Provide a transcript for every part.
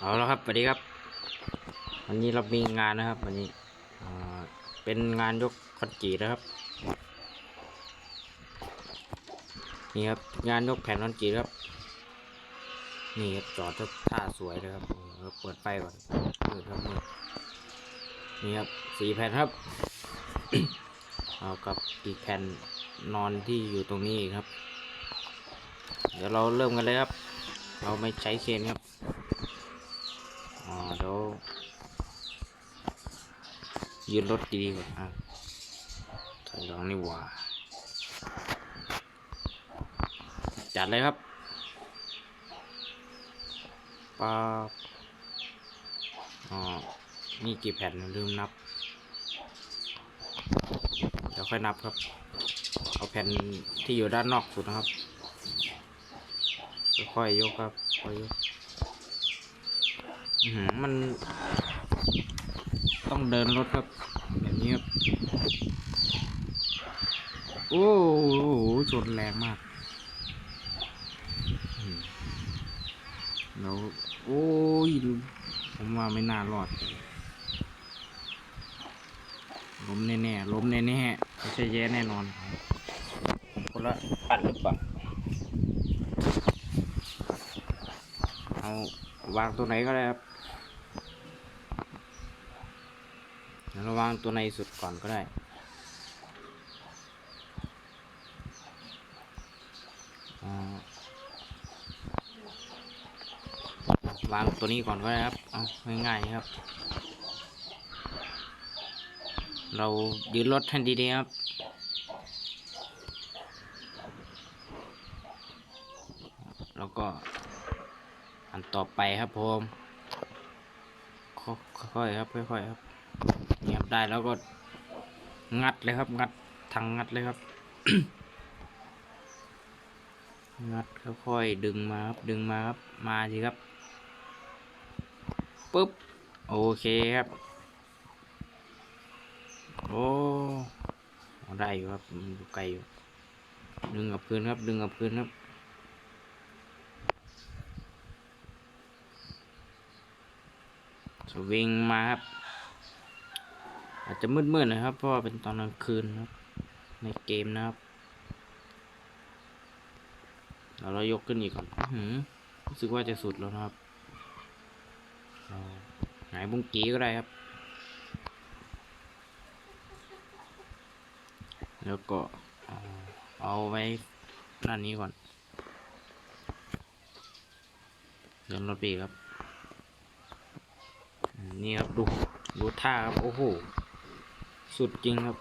เอาแล้วครับสวัสดีครับ วันนี้เรามีงานนะครับ วันนี้เป็นงานยกคอนกรีตนะครับ นี่ครับ งานยกแผ่นคอนกรีตครับ นี่ครับจอดท่าสวยเลยครับเปิดไฟก่อนมืดครับมืดนี่ครับสี่แผ่นครับ เอากับอีกแผ่นนอนที่อยู่ตรงนี้ครับ เดี๋ยวเราเริ่มกันเลยครับ เราไม่ใช้เคนครับ อ๋อเดี๋ยว ยืนรถดีๆก่อนอะถอยหลังนี่หว่าจัดเลยครับปาบอ๋อนี่กี่แผ่นลืมนับ เดี๋ยวค่อยนับครับ เอาแผ่นที่อยู่ด้านนอกสุดนะครับ ค่อยๆยกครับค่อยยกมัน ต้องเดินรถครับ แบบนี้ครับโอ้โหชนแรงมากแล้วโอ้ยผมว่าไม่น่ารอดล้มแน่ๆล้มแน่ๆไม่ใช่แย่แน่นอนคนละปั่นหรือเปล่าเอาวางตัวไหนก็ได้ครับเดี๋ยวเราวางตัวในสุดก่อนก็ได้ วางตัวนี้ก่อนก็ได้ครับ เอาง่ายๆครับ เรายืนรถทันดีๆครับแล้วก็อันต่อไปครับผมค่อยๆครับ ค่อยๆครับ ได้แล้วก็งัดเลยครับ งัดทางงัดเลยครับ งัดค่อยๆดึงมาครับดึงมาครับมาสิครับปุ๊บโอเคครับโอ้ได้อยู่ครับมันอยู่ไกลอยู่ดึงกับพื้นครับ ดึงกับพื้นครับสวิงมาครับ อาจจะมืดๆนะครับ เพราะว่าเป็นตอนกลางคืนนะครับ ในเกมนะครับเราเรายกขึ้นอีกก่อนรู้สึกว่าจะสุดแล้วนะครับหายบุ้งกี้ก็ได้ครับ แล้วก็เอาไว้ด้านนี้ก่อน เดินรถไปอีกครับ นี่ครับดูดูท่าครับ โอ้โห สุดจริงครับ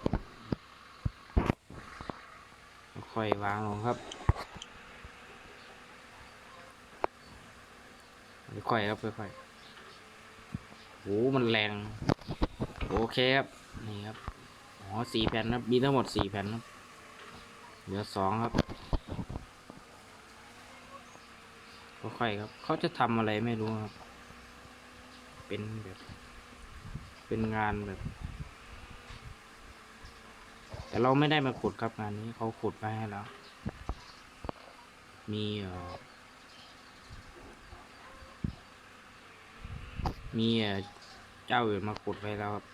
ค่อยวางลงครับ ค่อยครับค่อยๆโอ้มันแรง โอเคครับ นี่ครับ อ๋อสี่แผ่นครับ มีทั้งหมดสี่แผ่นครับ เหลือสองครับค่อยๆครับ เขาจะทำอะไรไม่รู้ครับ เป็นแบบ เป็นงานแบบ แต่เราไม่ได้มาขุดครับงานนี้เขาขุดมาให้แล้ว มีเออมีเจ้าอื่นมาขุดไว้แล้วครับ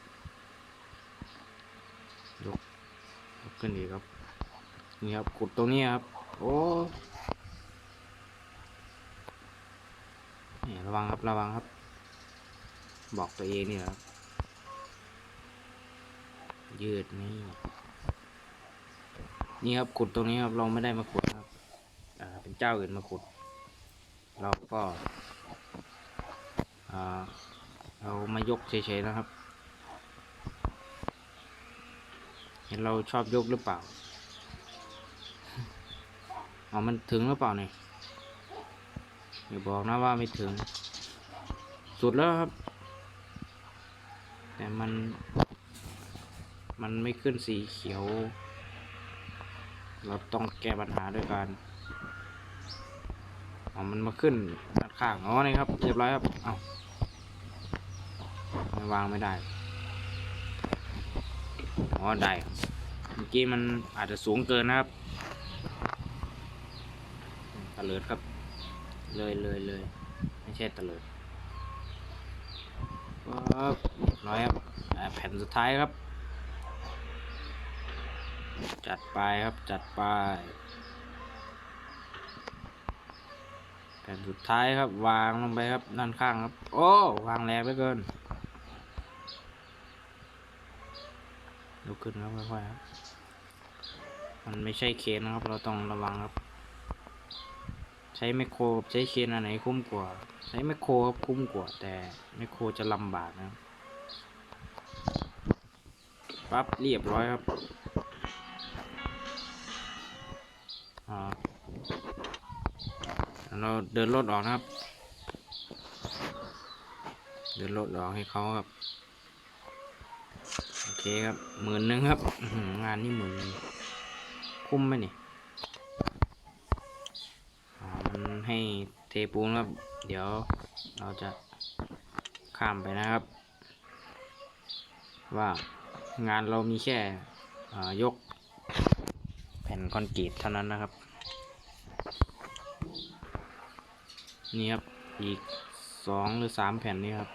ยกยกขึ้นอีกครับ นี่ครับขุดตรงนี้ครับ โอ้นี่ระวังครับระวังครับ บอกตัวเองนี่ครับยืดนี่ นี่ครับขุดตรงนี้ครับเราไม่ได้มาขุดนะครับ อ่า เป็นเจ้าอื่นมาขุด เราก็อ่าเรามายกเฉยๆนะครับ เห็นเราชอบยกหรือเปล่าอ๋อมันถึงหรือเปล่าเนี่ยอย่าบอกนะว่าไม่ถึง สุดแล้วครับ แต่มัน มันไม่ขึ้นสีเขียว เราต้องแก้ปัญหาด้วยการเอมันมาขึ้นด้านข้างอ๋อนี่ครับเรียบร้อยครับเอาไม่วางไม่ได้อ๋อได้เมื่อกี้มันอาจจะสูงเกินนะครับตะเลิดครับ เลยเลยเลยไม่ใช่ตะเลิดปึ๊บเรียบร้อยครับแผ่นสุดท้ายครับ จัดไปครับจัดไปแผ่นสุดท้ายครับวางลงไปครับด้านข้างครับ โอ้วางแรงเหลือเกินลุกขึ้นครับค่อยๆครับมันไม่ใช่เคนนะครับ เราต้องระวังครับ ใช้ไมโครใช้เคนอันไหนคุ้มกว่า ใช้ไมโครครับคุ้มกว่า แต่ไมโครจะลำบากนะครับปั๊บเรียบร้อยครับ เราเดินรถออกนะครับ เดินรถออกให้เขาครับ โอเคครับหมื่นหนึ่งครับ งานนี่หมื่นคุ้มไหมนี่มันให้เทปูนครับ เดี๋ยวเราจะข้ามไปนะครับ ว่างานเรามีแค่ยก แผ่นคอนกรีตเท่านั้นนะครับ นี่ครับ อีกสองหรือสามแผ่นนี่ครับ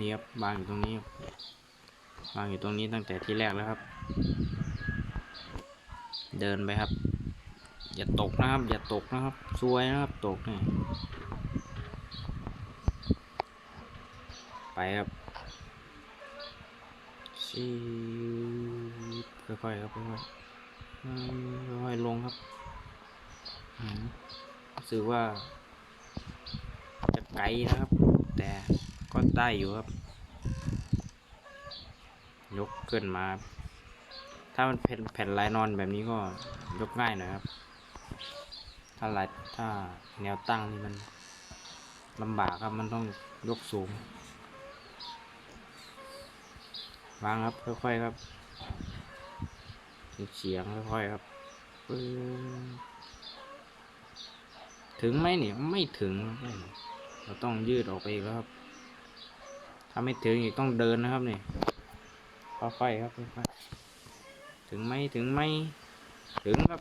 นี่ครับวางอยู่ตรงนี้วางอยู่ตรงนี้ตั้งแต่ที่แรกแล้วครับ เดินไปครับ อย่าตกนะครับ อย่าตกนะครับซวยนะครับ ตกนี่ไปครับชีดค่อยๆครับค่อยๆ ค่อยๆลงครับรู้สึกว่า จะไกลนะครับ แต่ก็ได้อยู่ครับ ยกขึ้นมา ถ้ามันเป็นแผ่นลายนอนแบบนี้ก็ยกง่ายหน่อยครับ ถ้าลายถ้าแนวตั้งนี่มันลำบากครับ มันต้องยกสูง วางครับ ค่อยๆครับ เฉียงค่อยๆครับถึงไหมเนี่ยไม่ถึง เราต้องยืดออกไปอีกแล้วครับ ถ้าไม่ถึงอีกต้องเดินนะครับเนี่ค่อยๆครับค่อยๆถึงไหมถึงไหมถึงครับ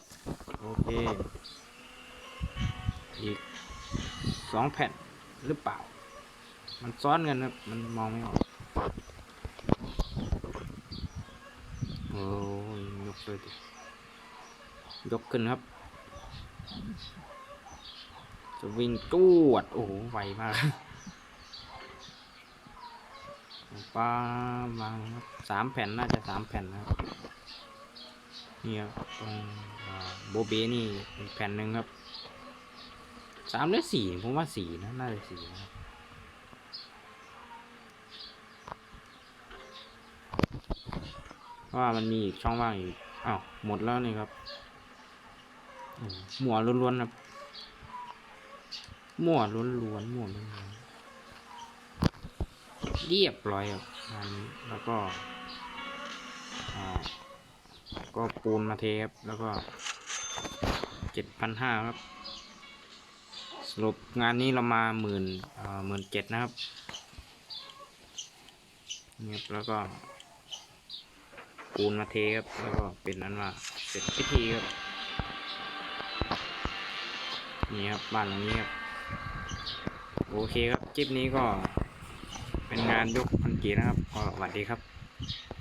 โอเค อีกสองแผ่นหรือเปล่า มันซ้อนกันครับ มันมองไม่ออกโอ้ ยกเลยดิยกขึ้นครับ จะวิ่งจวด โอ้โห ไวมากป้าวาครับสามแผ่นน่าจะสามแผ่นนะครับนี่ครับตรงโบเบนี่แผ่นหนึ่งครับสามหรือสี่ผมว่าสี่นะน่าจะสี่นะว่ามันมีอีกช่องว่างอยู่ อ้าวหมดแล้วนี่ครับอืมหมัวล้วนๆครับมั่วล้วนๆมั่วล้วนๆเรียบร้อยครับงานนี้แล้วก็อ่าก็ปูนมาเทครับแล้วก็เจ็ดพันห้าครับสรุปงานนี้เรามาหมื่นหมื่นเจ็ดนะครับเนี่ยแล้วก็ ปูนมาเทครับ แล้วก็เป็นนั้นว่าเสร็จพิธีครับ นี่ครับบ้านหลังนี้ครับ โอเคครับคลิปนี้ก็เป็นงานยกคอนกรีตนะครับ ก็สวัสดีครับ